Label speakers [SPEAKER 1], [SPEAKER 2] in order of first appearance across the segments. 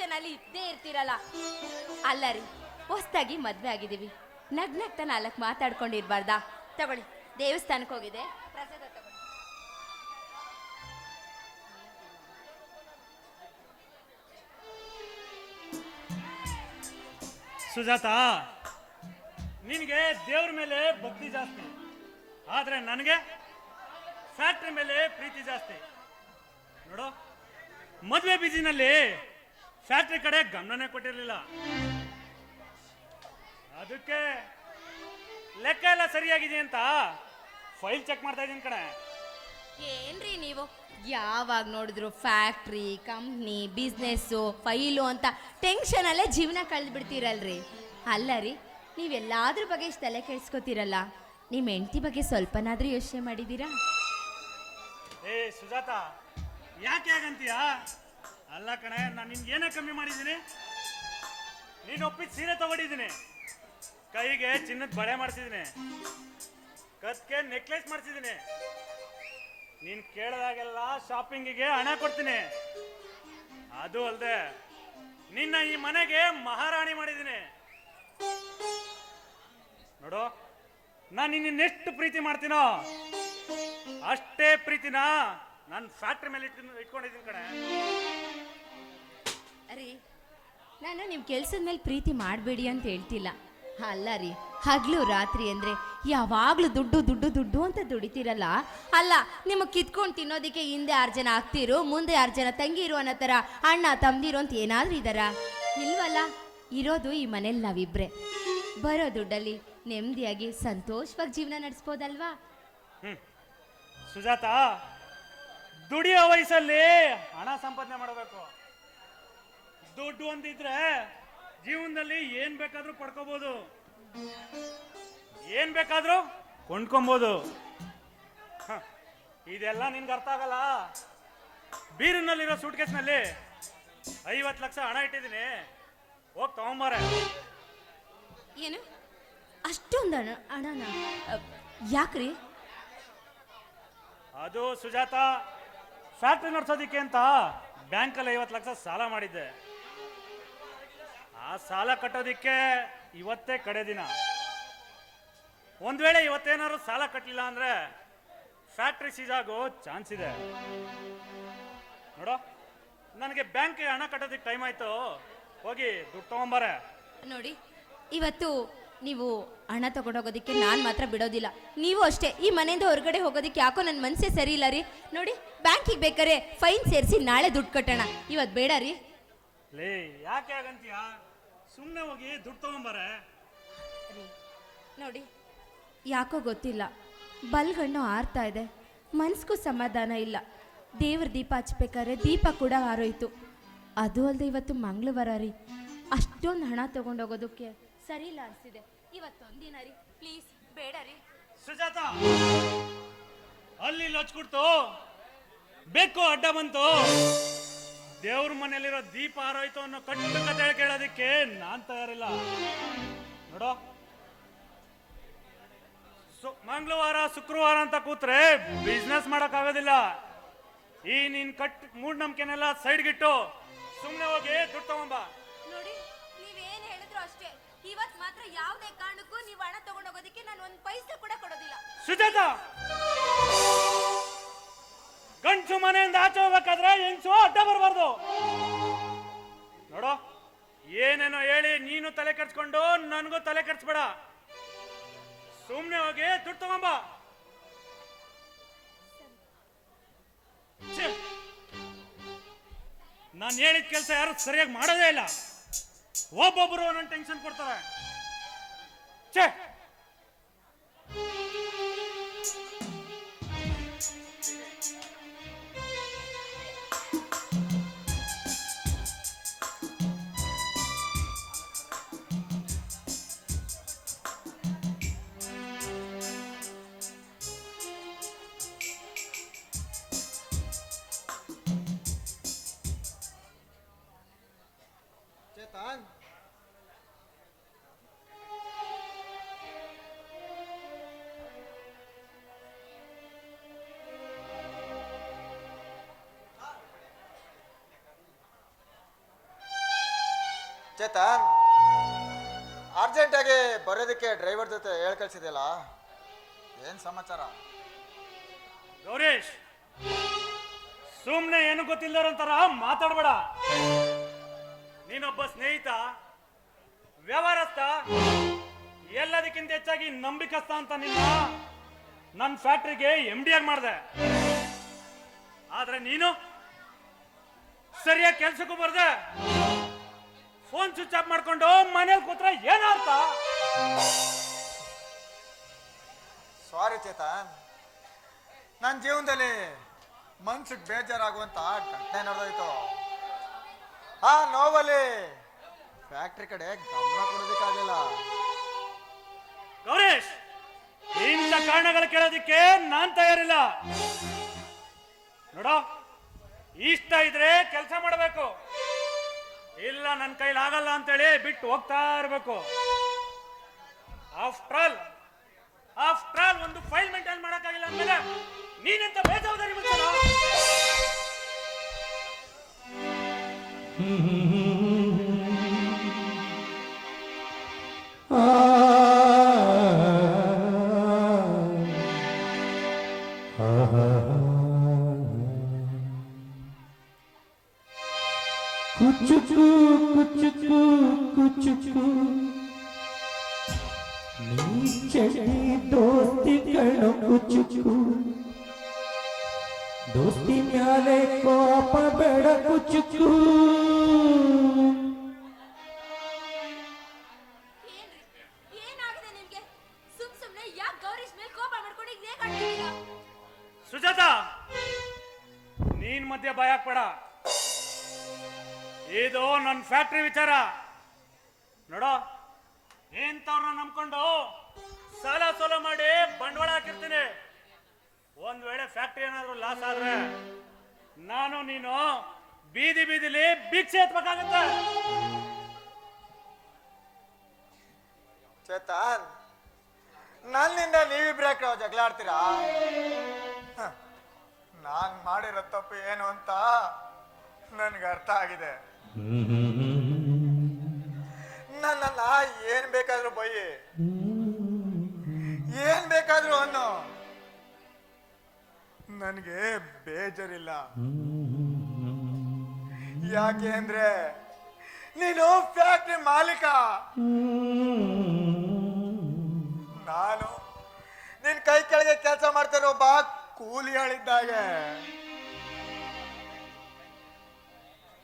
[SPEAKER 1] Tension ಅಲ್ಲಿ ಇದ್ದೇ ಇರ್ತೀರಲ್ಲ? ಅಲ್ಲ ರೀ, ಹೊಸ್ದಾಗಿ ಮದ್ವೆ ಆಗಿದ್ದೀವಿ. ನಗ್ ನಗ್ತಾ ನಾಲ್ಕು ಮಾತಾಡ್ಕೊಂಡಿರ್ಬಾರ್ದಾ? ತಗೊಳ್ಳಿ, ದೇವಸ್ಥಾನಕ್ಕೆ ಹೋಗಿದೆ ಪ್ರಸಾದ ತಗೊಳ್ಳಿ.
[SPEAKER 2] ಸುಜಾತ, ನಿನಗೆ ದೇವ್ರ ಮೇಲೆ ಭಕ್ತಿ ಜಾಸ್ತಿ. ಆದ್ರೆ ನನಗೆ ಫ್ಯಾಕ್ಟ್ರಿ ಮೇಲೆ ಪ್ರೀತಿ ಜಾಸ್ತಿ. ನೋಡು, ಮದುವೆ ಬಿಜಿನಲ್ಲಿ ಫ್ಯಾಕ್ಟ್ರಿ ಕಡೆ ಗಮನನೇ ಕೊಟ್ಟಿರಲಿಲ್ಲ. ಅದಕ್ಕೆ ಲೆಕ್ಕ ಎಲ್ಲ ಸರಿಯಾಗಿದೆ ಅಂತ ಫೈಲ್ ಚೆಕ್ ಮಾಡ್ತಾ ಇದ್ದೀನಿ ಕಣೆ.
[SPEAKER 1] ಏನ್ರಿ ನೀವು? ಯಾವಾಗ ನೋಡಿದ್ರು ಫ್ಯಾಕ್ಟ್ರಿ ಕಂಪ್ನಿ ಬಿಸ್ನೆಸ್ಸು ಫೈಲು ಅಂತ ಟೆನ್ಷನಲ್ಲೇ ಜೀವನ ಕಳೆದು ಬಿಡ್ತೀರಲ್ರಿ. ಅಲ್ಲ ರೀ ನೀವೆಲ್ಲಾದ್ರ ಬಗ್ಗೆ ಇಷ್ಟು ತಲೆ ಕೆಡಿಸ್ಕೊತೀರಲ್ಲ. ನಿಮ್ಮ ಹೆಂಡತಿ ಬಗ್ಗೆ ಸ್ವಲ್ಪನಾದ್ರೂ ಯೋಚನೆ ಮಾಡಿದ್ದೀರಾ
[SPEAKER 2] ಏ ಸುಜಾತ ಯಾಕೆ ಹಾಗಂತೀಯ? ಅಲ್ಲ ಕಣೆ, ನಾನು ನಿನ್ಗೆ ಏನೇ ಕಮ್ಮಿ ಮಾಡಿದ್ದೀನಿ? ನೀನು ಒಪ್ಪಿದ ಸೀರೆ ತಗೊಂಡಿದ್ದೀನಿ. ಕೈಗೆ ಚಿನ್ನದ ಬಳೆ ಮಾಡಿಸಿದ್ದೀನಿ. ಕತ್ಗೆ ನೆಕ್ಲೆಸ್ ಮಾಡಿಸಿದ್ದೀನಿ. ನೀನು ಕೇಳಿದಾಗೆಲ್ಲ ಶಾಪಿಂಗಿಗೆ ಹಣ ಕೊಡ್ತೀನಿ. ಅದು ಅಲ್ಲದೆ ನಿನ್ನ ಈ ಮನೆಗೆ ಮಹಾರಾಣಿ ಮಾಡಿದ್ದೀನಿ. ನೋಡು, ನಾನು ನಿನ್ನೆಷ್ಟು ಪ್ರೀತಿ ಮಾಡ್ತೀನೋ, ಅಷ್ಟೇ ಪ್ರೀತಿನ ನಾನು ಫ್ಯಾಕ್ಟ್ರಿ ಮೇಲೆ ಇಟ್ಕೊಂಡು ಇಟ್ಕೊಂಡಿದ್ದೀನಿ ಕಣೆ.
[SPEAKER 1] ರೀ, ನಾನು ನಿಮ್ಮ ಕೆಲಸದ ಮೇಲೆ ಪ್ರೀತಿ ಮಾಡಬೇಡಿ ಅಂತ ಹೇಳ್ತಿಲ್ಲ. ಅಲ್ಲ ರೀ, ಹಗಲು ರಾತ್ರಿ ಅಂದರೆ ಯಾವಾಗಲೂ ದುಡ್ಡು ದುಡ್ಡು ದುಡ್ಡು ಅಂತ ದುಡಿತೀರಲ್ಲ? ಅಲ್ಲ ನಿಮಗೆ ಕಿತ್ಕೊಂಡು ತಿನ್ನೋದಕ್ಕೆ ಹಿಂದೆ ಆರು ಜನ ಆಗ್ತಿರು, ಮುಂದೆ ಆರು ಜನ ತಂಗಿರು ಅನ್ನೋ ಥರ, ಅಣ್ಣ, ತಮ್ದಿರು ಅಂತ ಏನಾದರೂ ಇದ್ದಾರಾ ಇಲ್ವಲ್ಲ, ಇರೋದು ಈ ಮನೇಲಿ ನಾವಿಬ್ರೆ. ಬರೋ ದುಡ್ಡಲ್ಲಿ ನೆಮ್ಮದಿಯಾಗಿ ಸಂತೋಷವಾಗಿ ಜೀವನ ನಡೆಸ್ಬೋದಲ್ವಾ?
[SPEAKER 2] ಸುಜಾತ, ದುಡಿಯೋ ವಯಸ್ಸಲ್ಲಿ ಹಣ ಸಂಪಾದನೆ ಮಾಡಬೇಕು. ದುಡ್ಡು ಒಂದಿದ್ರೆ ಜೀವನದಲ್ಲಿ ಏನ್ ಬೇಕಾದ್ರೂ ಪಡ್ಕೋಬಹುದು ಏನ್ ಬೇಕಾದ್ರೂ ಕೊಂಡ್ಕೊಬೋದು. ಹ, ಇದೆಲ್ಲ ನಿನ್ಗೆ ಅರ್ಥ ಆಗಲ್ಲ? ಬೀರಿನಲ್ಲಿರೋ ಸೂಟ್ಕೇಸ್ನಲ್ಲಿ ಐವತ್ತು ಲಕ್ಷ ಹಣ ಇಟ್ಟಿದ್ದೀನಿ. ಹೋಗಿ ತಗೊಂಬಾರೆ
[SPEAKER 1] ಏನು? ಅಷ್ಟೊಂದು ಹಣ ಹಣನ? ಯಾಕ್ರಿ?
[SPEAKER 2] ಅದು ಸುಜಾತ ಫ್ಯಾಕ್ಟ್ರಿ ನಡೆಸೋದಿಕ್ಕೆ ಅಂತ ಬ್ಯಾಂಕಲ್ಲಿ ಐವತ್ತು ಲಕ್ಷ ಸಾಲ ಮಾಡಿದ್ದೆ. ಆ ಸಾಲ ಕಟ್ಟೋದಿಕ್ಕೆ ಇವತ್ತೇ ಕಡೆ ದಿನ. ಒಂದ್ ವೇಳೆ ಇವತ್ತೇನಾದ್ರು ಸಾಲ ಕಟ್ಟಲಿಲ್ಲ ಅಂದ್ರೆ ಫ್ಯಾಕ್ಟ್ರಿ ಸೀಸ್ ಆಗೋ ಚಾನ್ಸ್ ಇದೆ. ನೋಡೋ ನನಗೆ ಬ್ಯಾಂಕ್ಗೆ ಹಣ ಕಟ್ಟೋದಿಕ್ಕೆ ಟೈಮ್ ಆಯ್ತು. ಹೋಗಿ ದುಡ್ಡು ತಗೊಂಬಾರೆ.
[SPEAKER 1] ನೋಡಿ ಇವತ್ತು ನೀವು ಹಣ ತಗೊಂಡೋಗೋದಕ್ಕೆ ನಾನು ಮಾತ್ರ ಬಿಡೋದಿಲ್ಲ. ನೀವು ಅಷ್ಟೇ ಈ ಮನೆಯಿಂದ ಹೊರಗಡೆ ಹೋಗೋದಕ್ಕೆ ಯಾಕೋ ನನ್ನ ಮನಸ್ಸೇ ಸರಿ ಇಲ್ಲ ರೀ. ನೋಡಿ ಬ್ಯಾಂಕಿಗೆ ಬೇಕಾರೆ ಫೈನ್ ಸೇರಿಸಿ ನಾಳೆ ದುಡ್ಡು ಕಟ್ಟೋಣ. ಇವತ್ತು ಬೇಡ ರೀ.
[SPEAKER 2] ಲೇ ಯಾಕೆ ಆಗಂತೀಯ ಸುಮ್ಮನೆ ಹೋಗಿ ದುಡ್ಡು ತಗೊಂಬಾರೆ?
[SPEAKER 1] ನೋಡಿ ಯಾಕೋ ಗೊತ್ತಿಲ್ಲ. ಬಲ್ಗಣ್ಣು ಆರ್ತಾ ಇದೆ. ಮನ್ಸಿಗೂ ಸಮಾಧಾನ ಇಲ್ಲ. ದೇವ್ರ ದೀಪ ಹಚ್ಬೇಕಾದ್ರೆ ದೀಪ ಕೂಡ ಆರೋಯ್ತು ಅದು ಅಲ್ಲದೆ ಇವತ್ತು ಮಂಗಳವಾರ ರೀ. ಅಷ್ಟೊಂದು ಹಣ ತಗೊಂಡೋಗೋದಕ್ಕೆ ಸರಿ ಇಲ್ಲ ಅನಿಸಿದೆ ಇವತ್ತೊಂದಿನ ರೀ ಪ್ಲೀಸ್ ಬೇಡ ರೀ.
[SPEAKER 2] ಸುಜಾತ! ಅಲ್ಲಿ ಲಚ್ಕೊಡ್ತು. ಬೇಕು ಅಡ್ಡ ಬಂತು. ದೇವ್ರ ಮನೆಯಲ್ಲಿರೋ ದೀಪ ಹಾರೋಯ್ತು ಅನ್ನೋ ಕಟ್ಟು ಕತೆ ಕೇಳೋದಕ್ಕೆ ನಾನ್ ತಯಾರಿಲ್ಲ. ನೋಡೋ. ಸು- ಮಂಗಳವಾರ ಶುಕ್ರವಾರ ಅಂತ ಕೂತ್ರೆ ಬಿಸ್ನೆಸ್ ಮಾಡಕ್ ಆಗೋದಿಲ್ಲ. ಈ ನಿನ್ ಕಟ್ ಮೂಢನಂಬಿಕೆನೆಲ್ಲ ಸೈಡ್ಗಿಟ್ಟು ಸುಮ್ಮನೆ ಹೋಗಿ ದುಡ್ಡು ತಗೊಂಬ.
[SPEAKER 1] ನೋಡಿ ನೀವೇನು ಹೇಳಿದ್ರು ಅಷ್ಟೇ. ಇವತ್ತು ಮಾತ್ರ ಯಾವುದೇ ಕಾರಣಕ್ಕೂ ನೀವು ಹಣ ತಗೊಂಡೋಗೋದಕ್ಕೆ ನಾನು ಒಂದು ಪೈಸೆ ಕೂಡ ಕೊಡೋದಿಲ್ಲ.
[SPEAKER 2] ಸುಜಾತ! ಗಂಟು ಮನೆಯಿಂದ ಆಚೆ ಹೋಗ್ಬೇಕಾದ್ರೆ ಹೆಂಗ್ಸು ಅಡ್ಡ ಬರಬಾರ್ದು. ನೋಡೋ, ಏನೇನೋ ಹೇಳಿ ನೀನು ತಲೆ ಕೆಡ್ಸ್ಕೊಂಡು ನನಗೂ ತಲೆ ಕೆಡ್ಸ್ಬೇಡ. ಸುಮ್ನೆ ಹೋಗಿ ದುಡ್ಡು ತಗೊಂಬ. ನಾನು ಹೇಳಿದ ಕೆಲಸ ಯಾರು ಸರಿಯಾಗಿ ಮಾಡೋದೇ ಇಲ್ಲ. ಒಬ್ಬೊಬ್ರು ನನ್ನ ಟೆನ್ಷನ್ ಕೊಡ್ತಾರೆ. ಛೇ
[SPEAKER 3] ಚೇತನ್ ಅರ್ಜೆಂಟಾಗಿ ಬರೋದಕ್ಕೆ ಡ್ರೈವರ್ ಜೊತೆ ಹೇಳ್ ಕಳ್ಸಿದೆಯಲ್ಲ, ಏನು ಸಮಾಚಾರ?
[SPEAKER 2] ಗೌರೀಶ್, ಸುಮ್ನೆ ಏನು ಗೊತ್ತಿಲ್ಲದವ್ರಂತಾರ ಮಾತಾಡ್ಬೇಡ. ನೀನೊಬ್ಬ ಸ್ನೇಹಿತ, ವ್ಯವಹಾರಸ್ಥ, ಎಲ್ಲದಕ್ಕಿಂತ ಹೆಚ್ಚಾಗಿ ನಂಬಿಕಸ್ಥ ಅಂತ ನಿನ್ನ ನನ್ನ ಫ್ಯಾಕ್ಟ್ರಿಗೆ ಎಂ ಡಿ ಆಗಿ ಮಾಡಿದೆ. ಆದ್ರೆ ನೀನು ಸರಿಯಾಗಿ ಕೆಲ್ಸಕ್ಕೂ ಬರ್ದೆ. ಫೋನ್ ಸ್ವಿಚ್ ಆಫ್ ಮಾಡ್ಕೊಂಡು ಮನೇಲಿ ಕೂತ್ರೆ ಏನರ್ಥ
[SPEAKER 3] ಸಾರಿ ಚೇತನ್. ನನ್ನ ಜೀವನದಲ್ಲಿ ಮನ್ಸಿಗೆ ಬೇಜಾರಾಗುವಂತ ಘಟನೆ ನಡೆದೋಯ್ತು. ಆ ನೋವಲ್ಲಿ ಫ್ಯಾಕ್ಟ್ರಿ ಕಡೆ ಗಮನ ಕೊಡೋದಕ್ಕಾಗಲಿಲ್ಲ.
[SPEAKER 2] ಗೌರೀಶ್ ಇಂಥ ಕಾರಣಗಳು ಕೇಳೋದಕ್ಕೆ ನಾನ್ ತಯಾರಿಲ್ಲ. ನೋಡೋ ಇಷ್ಟ ಇದ್ರೆ ಕೆಲಸ ಮಾಡಬೇಕು. ಇಲ್ಲ ನನ್ನ ಕೈಲಿ ಆಗಲ್ಲ ಅಂತೇಳಿ ಬಿಟ್ಟು ಹೋಗ್ತಾ ಇರಬೇಕು. ಆಫ್ಟರ್ ಆಲ್ ಆಫ್ಟರ್ ಆಲ್ ಒಂದು ಫೈಲ್ ಮೇಂಟೈನ್ ಮಾಡೋಕ್ಕಾಗಿಲ್ಲ ಅಂದ್ಮೇಲೆ ನೀನೆಂತ ಬೇಜವಾಬ್ದಾರಿ ಮುಚ್ಚಲ್ಲ ಸುಜಾತ ನೀನ್ ಮಧ್ಯೆ ಭಯ ಪಡ ಇದು ನನ್ನ ಫ್ಯಾಕ್ಟ್ರಿ ವಿಚಾರ. ನೋಡೋ ಇಂಥವ್ರನ್ನ ನಂಬ್ಕೊಂಡು ಸಾಲ ಸೋಲ ಮಾಡಿ ಬಂಡವಾಳ ಹಾಕಿರ್ತೀನಿ. ಒಂದ್ ವೇಳೆ ಫ್ಯಾಕ್ಟ್ರಿ ಏನಾದ್ರು ಲಾಸ್ ಆದ್ರೆ ನಾನು ನೀನು ಬೀದಿ ಬೀದಿಲಿ ಭಿಕ್ಷೆ ಎತ್ಬೇಕಾಗತ್ತೆ.
[SPEAKER 3] ಚೇತನ್, ನನ್ನಿಂದ ನೀವಿಬ್ರು ಜಗಳ ಆಡ್ತೀರಾ? ನಾನ್ ಮಾಡಿರೋ ತಪ್ಪು ಏನು ಅಂತ ನನ್ಗೆ ಅರ್ಥ ಆಗಿದೆ. ನನ್ನನ್ನ ಏನ್ ಬೇಕಾದ್ರೂ ಬೈಯಿ ಏನ್ ಬೇಕಾದ್ರೂ ಅನ್ನು. ನನಗೆ ಬೇಜಾರಿಲ್ಲ. ಯಾಕೆ ಅಂದ್ರೆ ನೀನು ಫ್ಯಾಕ್ಟ್ರಿ ಮಾಲೀಕ. ನಾನು ನಿನ್ ಕೈ ಕೆಳಗೆ ಕೆಲಸ ಮಾಡ್ತಿರೋ ಒಬ್ಬ ಕೂಲಿ ಹೇಳಿದ್ದಾಗೆ.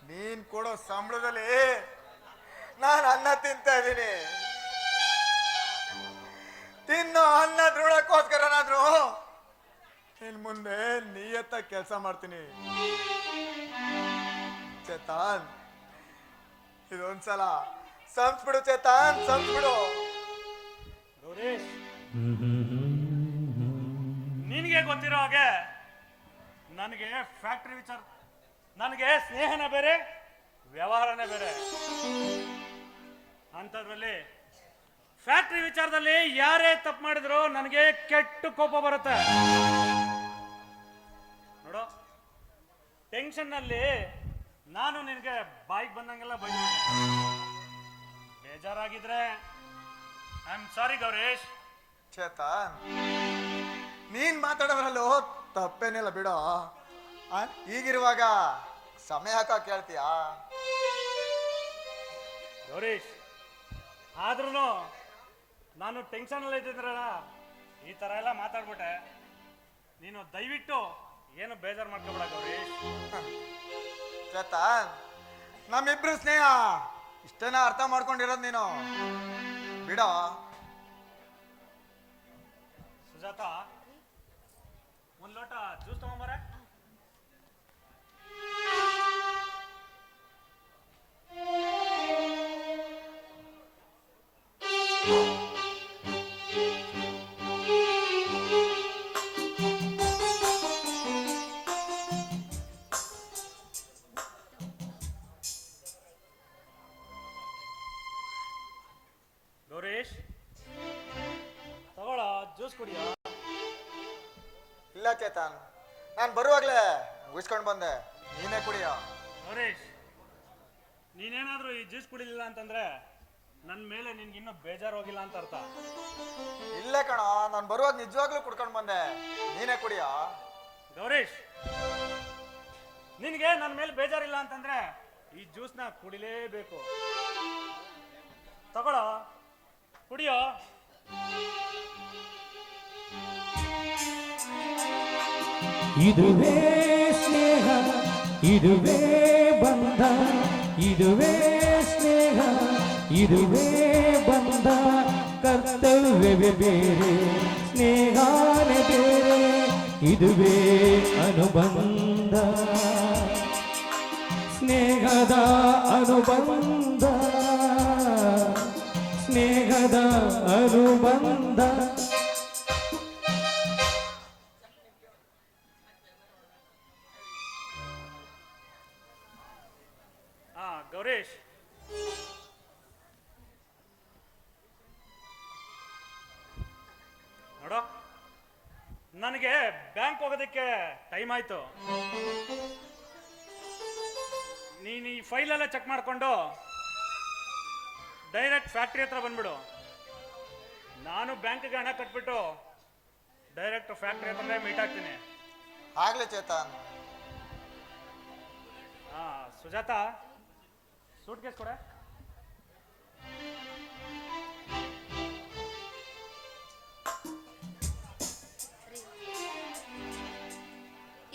[SPEAKER 3] ನೀನ್ ಕೊಡೋ ಸಂಬಳದಲ್ಲಿ ನಾನು ಅನ್ನ ತಿಂತಾ ಇದ್ದೀನಿ. ತಿನ್ನೋ ಅನ್ನ ಋಣಕ್ಕೋಸ್ಕರನಾದ್ರೂ ಇನ್ ಮುಂದೆ ನಿಯತ್ತ ಕೆಲಸ ಮಾಡ್ತೀನಿ. ಚೇತಾನ್ ಇದೊಂದ್ಸಲ ಸಂಸ್ಬಿಡು ಚೇತನ್ ಸಂಸ್ಬಿಡು.
[SPEAKER 2] ಗೌರೀಶ್ ಗೊತ್ತಿರೋ ಹಾಗೆ ನನಗೆ ಫ್ಯಾಕ್ಟ್ರಿ ವಿಚಾರ ನನಗೆ ಸ್ನೇಹನೇ ಬೇರೆ, ವ್ಯವಹಾರನೇ ಬೇರೆ. ಅಂಥದ್ರಲ್ಲಿ ಫ್ಯಾಕ್ಟ್ರಿ ವಿಚಾರದಲ್ಲಿ ಯಾರೇ ತಪ್ಪು ಮಾಡಿದ್ರು ನನಗೆ ಕೆಟ್ಟ ಕೋಪ ಬರುತ್ತೆ. ನೋಡು ಟೆನ್ಷನ್ನಲ್ಲಿ ನಾನು ನಿನಗೆ ಬಾಯಿಗೆ ಬಂದಂಗೆಲ್ಲ ಬೈ ಬೇಜಾರಾಗಿದ್ರೆ I am sorry Gouresh.
[SPEAKER 3] Chetan. ನೀನ್ ಮಾತಾಡೋದ್ರಲ್ಲೂ ತಪ್ಪೇನಿಲ್ಲ ಬಿಡೋ. ಈಗಿರುವಾಗ ಸಮಯ ಹಾಕ ಕೇಳ್ತೀಯಾ?
[SPEAKER 2] ಗೌರೀಶ್ ಆದ್ರೂ ನಾನು ಟೆನ್ಷನಲ್ಲಿ ಇದ್ದಿದ್ರಲ್ಲ ಈ ಥರ ಎಲ್ಲ ಮಾತಾಡ್ಬಿಟ್ಟೆ. ನೀನು ದಯವಿಟ್ಟು ಏನು ಬೇಜಾರು ಮಾಡ್ಕೋಬೇಡ ಗೌರೀಶ್.
[SPEAKER 3] ನಮ್ಮಿಬ್ರು ಸ್ನೇಹ ಇಷ್ಟೇನ ಅರ್ಥ ಮಾಡ್ಕೊಂಡಿರೋದು ನೀನು. ಬಿಡೋ.
[SPEAKER 2] ಸುಜಾತ ಒಂದು ಲೋಟ ಜ್ಯೂಸ್ ತಗೊಂಬರ ಗೌರೀಶ್ ತಗೊಳ ಜ್ಯೂಸ್ ಕುಡಿಯೋ
[SPEAKER 3] ಇಲ್ಲ ಚೇತನ್. ನಾನು ಬರುವಾಗ್ಲೇ ಮುಗಿಸ್ಕೊಂಡು ಬಂದೆ. ನೀನೇ ಕುಡಿಯೋ.
[SPEAKER 2] ಹರೀಶ್ ನೀನೇನಾದ್ರೂ ಈ ಜ್ಯೂಸ್ ಕುಡಿಲಿಲ್ಲ ಅಂತಂದ್ರೆ ನನ್ನ ಮೇಲೆ ನಿನ್ಗೆ ಇನ್ನೂ ಬೇಜಾರು ಹೋಗಿಲ್ಲ ಅಂತ ಅರ್ಥ.
[SPEAKER 3] ಇಲ್ಲೇ ಕಣ ನಾನು ಬರುವಾಗ ನಿಜವಾಗ್ಲೂ ಕುಡ್ಕೊಂಡು ಬಂದೆ. ನೀನೇ ಕುಡಿಯಾ.
[SPEAKER 2] ಗೌರೀಶ್ ನಿನಗೆ ನನ್ನ ಮೇಲೆ ಬೇಜಾರಿಲ್ಲ ಅಂತಂದ್ರೆ ಈ ಜ್ಯೂಸ್ನ ಕುಡಿಲೇಬೇಕು. ತಗೊಳ್ಳೋ ಕುಡಿಯೋ.
[SPEAKER 4] ಇದುವೇ ಸ್ನೇಹ, ಇದುವೇ ಬಂಧ ಇದುವೇ ಸ್ನೇಹ, ಇದುವೇ ಬಂಧ. ಕರ್ತವ್ಯವೇ ಬೇರೆ, ಸ್ನೇಹಾನೇ ಬೇರೆ, ಇದುವೇ ಅನುಬಂಧ. ಸ್ನೇಹದ ಅನುಬಂಧ ಸ್ನೇಹದ ಅನುಬಂಧ.
[SPEAKER 2] ನೋಡೋ. ನನಗೆ ಬ್ಯಾಂಕ್ ಹೋಗೋದಕ್ಕೆ ಟೈಮ್ ಆಯ್ತು. ನೀನು ಈ ಫೈಲೆಲ್ಲ ಚೆಕ್ ಮಾಡಿಕೊಂಡು ಡೈರೆಕ್ಟ್ ಫ್ಯಾಕ್ಟ್ರಿ ಹತ್ರ ಬಂದ್ಬಿಡು. ನಾನು ಬ್ಯಾಂಕ್ಗೆ ಹಣ ಕಟ್ಬಿಟ್ಟು ಡೈರೆಕ್ಟ್ ಫ್ಯಾಕ್ಟ್ರಿ ಹತ್ರನೇ ಮೀಟ್ ಆಗ್ತೀನಿ.
[SPEAKER 3] ಆಗ್ಲಿ ಚೇತನ್.
[SPEAKER 2] ಹಾ ಸುಜಾತ. ಸೂಟ್ ಕೇಸ್ ಕೊಡೆ.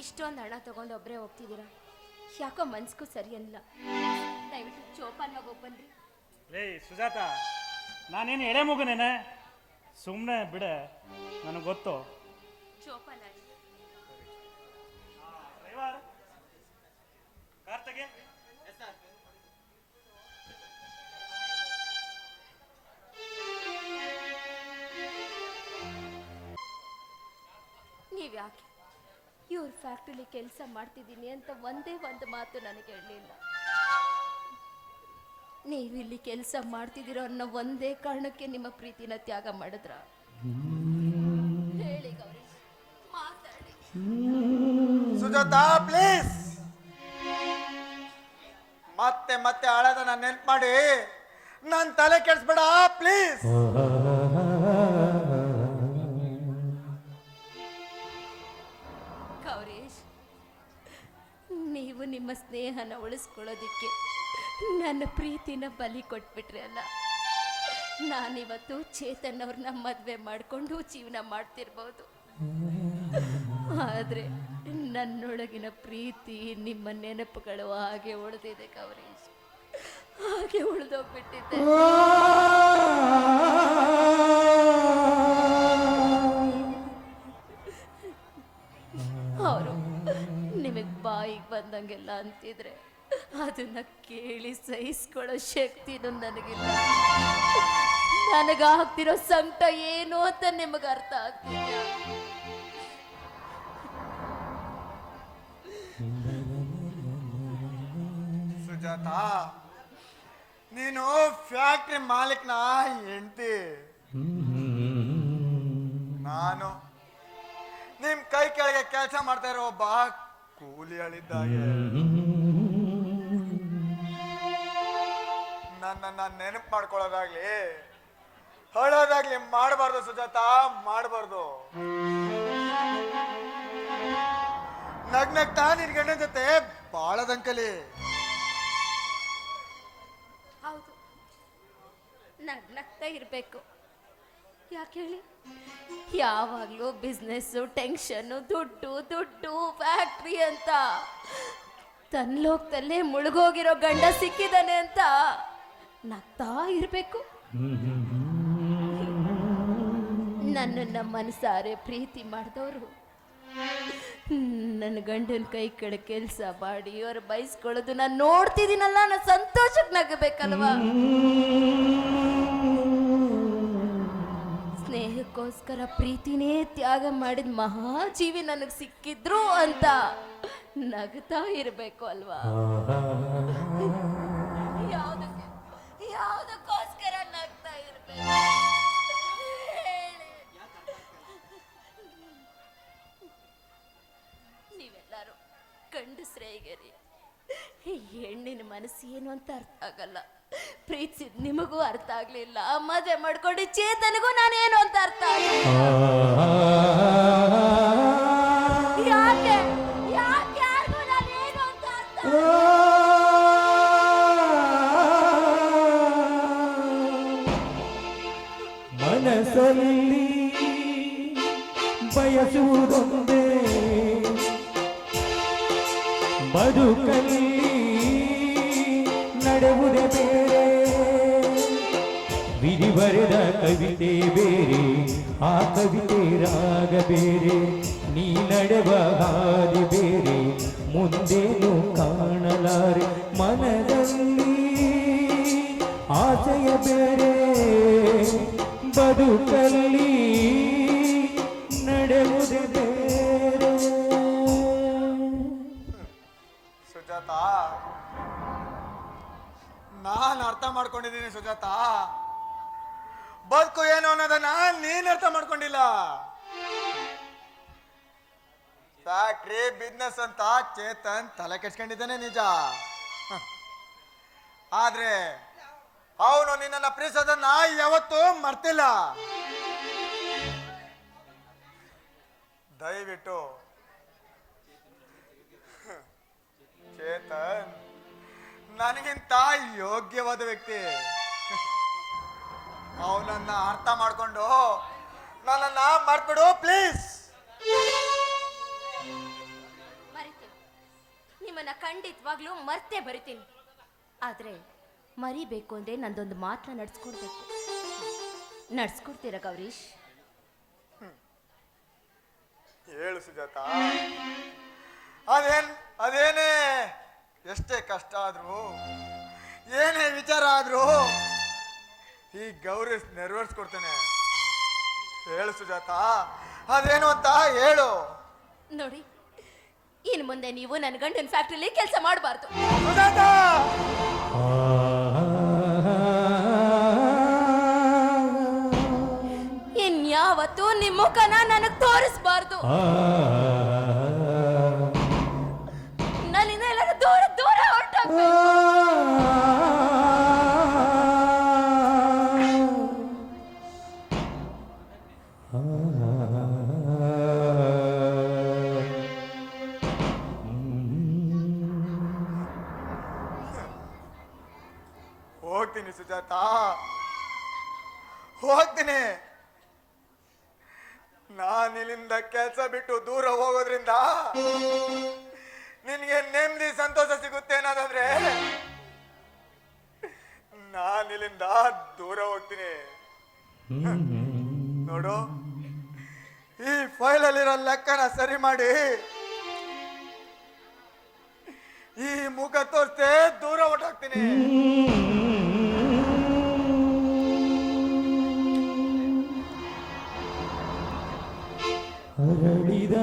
[SPEAKER 1] ಇಷ್ಟೊಂದು ಹಣ ತಗೊಂಡು ಒಬ್ಬರೇ ಹೋಗ್ತಿದ್ದೀರಾ? ಯಾಕೋ ಮನ್ಸ್ಗೂ ಸರಿ ಅಲ್ಲ. ದಯವಿಟ್ಟು ಜೋಪಾನ್ವಾಗಿ ಹೋಗಿ ಬನ್ರಿ.
[SPEAKER 2] ರೇ ಸುಜಾತ ನಾನೇನು ಎಳೆ ಮಗುನೇನೆ? ಸುಮ್ಮನೆ ಬಿಡ ನನಗೆ ಗೊತ್ತು.
[SPEAKER 1] ಜೋಪಾನ ಫ್ಯಾಕ್ಟ್ರಿಲಿ ಕೆಲಸ ಮಾಡ್ತಿದ್ದೀನಿ ಅಂತ ಒಂದೇ ಒಂದು ಮಾತು ನನಗೆ ಹೇಳಲಿಲ್ಲ. ನೀವಿಲ್ಲಿ ಇಲ್ಲಿ ಕೆಲಸ ಮಾಡ್ತಿದ್ದೀರೋ ಅನ್ನೋ ಒಂದೇ ಕಾರಣಕ್ಕೆ ನಿಮ್ಮ ಪ್ರೀತಿನ ತ್ಯಾಗ ಮಾಡಿದ್ರ? ಹೇಳಿ ಗೌರಿ ಮಾತಾಡಿ.
[SPEAKER 3] ಸುಜಾತ ಪ್ಲೀಸ್ ಮತ್ತೆ ಮತ್ತೆ ನಾನು ನೆನ್ಪು ಮಾಡಿ. ನನ್ನ ತಲೆ ಕೆಡ್ಸ್ಬೇಡ ಪ್ಲೀಸ್
[SPEAKER 1] ನೀವು ನಿಮ್ಮ ಸ್ನೇಹನ ಉಳಿಸ್ಕೊಳ್ಳೋದಿಕ್ಕೆ ನನ್ನ ಪ್ರೀತಿನ ಬಲಿ ಕೊಟ್ಬಿಟ್ರಿ ಅಲ್ಲ. ನಾನಿವತ್ತು ಚೇತನ್ ಅವ್ರನ್ನ ಮದುವೆ ಮಾಡಿಕೊಂಡು ಜೀವನ ಮಾಡ್ತಿರ್ಬೋದು. ಆದರೆ ನನ್ನೊಳಗಿನ ಪ್ರೀತಿ ನಿಮ್ಮ ನೆನಪುಗಳು ಹಾಗೆ ಉಳಿದಿದೆ ಕವರೇಜ್ ಹಾಗೆ ಉಳಿದೋಗ್ಬಿಟ್ಟಿದೆ. ಬಾಯಿಗೆ ಬಂದಂಗೆಲ್ಲ ಅಂತಿದ್ರೆ ಅದನ್ನ ಕೇಳಿ ಸಹಿಸ್ಕೊಳ್ಳೋ ಶಕ್ತಿನೂ ನನಗಿಲ್ಲ. ನನಗಾಗ್ತಿರೋ ಸಂಕಟ ಏನು ಅಂತ ನಿಮಗೆ ಅರ್ಥ ಆಗ್ತಿಲ್ಲ.
[SPEAKER 3] ಸುಜಾತ, ನೀನು ಫ್ಯಾಕ್ಟ್ರಿ ಮಾಲೀಕನ ಹೆಂಡತಿ. ನಾನು ನಿಮ್ ಕೈ ಕೆಳಗೆ ಕೆಲಸ ಮಾಡ್ತಾ ಇರೋ ಒಬ್ಬ ಕೂಲಿ ಅಳಿದ್ದಾಗೆ ನನ್ನನ್ನ ನೆನಪು ಮಾಡ್ಕೊಳ್ಳೋದಾಗ್ಲಿ, ಹೇಳೋದಾಗ್ಲಿ ಮಾಡಬಾರ್ದು ಸುಜಾತ, ಮಾಡಬಾರ್ದು. ನಗ್ನಗ್ತಾ ನಿನ್ ಗಂಡನ ಜೊತೆ ಬಾಳದಂಕಲಿ
[SPEAKER 1] ಹೌದು. ನಗ್ನಗ್ತಾ ಇರಬೇಕು. ಯಾಕೆ ಹೇಳಿ? ಯಾವಾಗಲೂ ಬಿಸ್ನೆಸ್ಸು ಟೆನ್ಷನ್ನು ದುಡ್ಡು ದುಡ್ಡು ಫ್ಯಾಕ್ಟ್ರಿ ಅಂತ. ತನ್ನ ಲೋಕದಲ್ಲೇ ಮುಳುಗೋಗಿರೋ ಗಂಡ ಸಿಕ್ಕಿದಾನೆ ಅಂತ ನಗ್ತಾ ಇರಬೇಕು. ನನ್ನನ್ನ ಮನಸಾರೆ ಪ್ರೀತಿ ಮಾಡಿದವರು ನನ್ನ ಗಂಡನ ಕೈ ಕಡೆ ಕೆಲಸ ಮಾಡಿ ಅವ್ರು ಬಯಸ್ಕೊಳ್ಳೋದು ನಾನು ನೋಡ್ತಿದ್ದೀನಲ್ಲ ನಾನು ಸಂತೋಷಕ್ಕೆ ನಗಬೇಕಲ್ವಾ? ಸ್ನೇಹಕ್ಕೋಸ್ಕರ ಪ್ರೀತಿನೇ ತ್ಯಾಗ ಮಾಡಿದ ಮಹಾಜೀವಿ ನನಗೆ ಸಿಕ್ಕಿದ್ರು ಅಂತ ನಗ್ತಾ ಇರಬೇಕು ಅಲ್ವಾ? ಯಾವುದಕ್ಕೆ? ಯಾವುದಕ್ಕೋಸ್ಕರ ನಗ್ತಾ ಇರಬೇಕು? ನೀವೆಲ್ಲರೂ ಗಂಡಸ್ರೇ ಹೆಣ್ಣಿನ ಮನಸ್ಸು ಏನು ಅಂತ ಅರ್ಥ ಆಗಲ್ಲ. ಪ್ರೀತಿ ನಿಮಗೂ ಅರ್ಥ ಆಗ್ಲಿಲ್ಲ. ಮದುವೆ ಮಾಡ್ಕೊಂಡು ಚೇತನಿಗೂ ನಾನೇನು ಅಂತ ಅರ್ಥ ಆಗಲ್ಲ.
[SPEAKER 4] ಮನದಲ್ಲಿ ಆಸೆಯ ಬೇರೆ ಬದುಕಲ್ಲಿ ನಡೆಯುವುದೇ ಬೇರೆ.
[SPEAKER 3] ಸುಜಾತ, ನಾನು ಅರ್ಥ ಮಾಡ್ಕೊಂಡಿದ್ದೀನಿ ಸುಜಾತ. ಬದುಕು ಏನು ಅನ್ನೋದನ್ನ ನೀನ್ ಅರ್ಥ ಮಾಡ್ಕೊಂಡಿಲ್ಲ. ಫ್ಯಾಕ್ಟ್ರಿ, ಬಿಸ್ನೆಸ್ ಅಂತ ಚೇತನ್ ತಲೆ ಕೆಡ್ಸ್ಕೊಂಡಿದ್ದಾನೆ ನಿಜ. ಆದ್ರೆ ಅವನು ನಿನ್ನ ಪ್ರೀಸದ ನಾಯಿ ಯಾವತ್ತೂ ಮರ್ತಿಲ್ಲ. ದಯವಿಟ್ಟು. ಚೇತನ್, ನನಗಿಂತ ಯೋಗ್ಯವಾದ ವ್ಯಕ್ತಿ. ಅವನನ್ನ ಅರ್ಥ ಮಾಡ್ಕೊಂಡು ನನ್ನನ್ನ ಮರ್ತ್ಬಿಡು, ಪ್ಲೀಸ್.
[SPEAKER 1] ನಿಮ್ಮನ್ನ ಖಂಡಿತವಾಗ್ಲೂ ಮರ್ತೆ ಬರಿತೀನಿ. ಆದ್ರೆ ಮರಿಬೇಕು ಅಂದ್ರೆ ನಂದೊಂದು ಮಾತ್ರ ನಡ್ಸ್ಕೊಡ್ಬೇಕು. ನಡ್ಸ್ಕೊಡ್ತೀರಾ ಗೌರೀಶ್?
[SPEAKER 3] ಹೇಳು ಸುಜಾತ. ಅದೇನ್ ಅದೇನೇ? ಎಷ್ಟೇ ಕಷ್ಟ ಆದ್ರೂ ಏನೇ ವಿಚಾರ ಆದ್ರೂ ಈ ಗೌರಿ ನೆರವೇರಿಸ್ಕೊಡ್ತೇನೆ. ಹೇಳು ಸುಜಾತ ಅದೇನು ಅಂತ ಹೇಳು.
[SPEAKER 1] ನೋಡಿ ಇನ್ನು ಮುಂದೆ ನೀವು ನನ್ನ ಗಂಡನ ಫ್ಯಾಕ್ಟ್ರಿಲಿ ಕೆಲಸ ಮಾಡಬಾರ್ದು.
[SPEAKER 3] ಸುಜಾತ!
[SPEAKER 1] ಇನ್ಯಾವತ್ತೂ ನಿಮ್ಮ ಮುಖನ ನನಗೆ ತೋರಿಸ್ಬಾರ್ದು.
[SPEAKER 3] ಈ ಫೈಲ್ ಫೈಲಲ್ಲಿರೋ ಲೆಕ್ಕನ ಸರಿ ಮಾಡಿ. ಈ ಮುಖ ತೋರಿಸ್ತೆ ದೂರ ಹೊಟ್ಟಾಗ್ತೀನಿ ಹರಡಿದ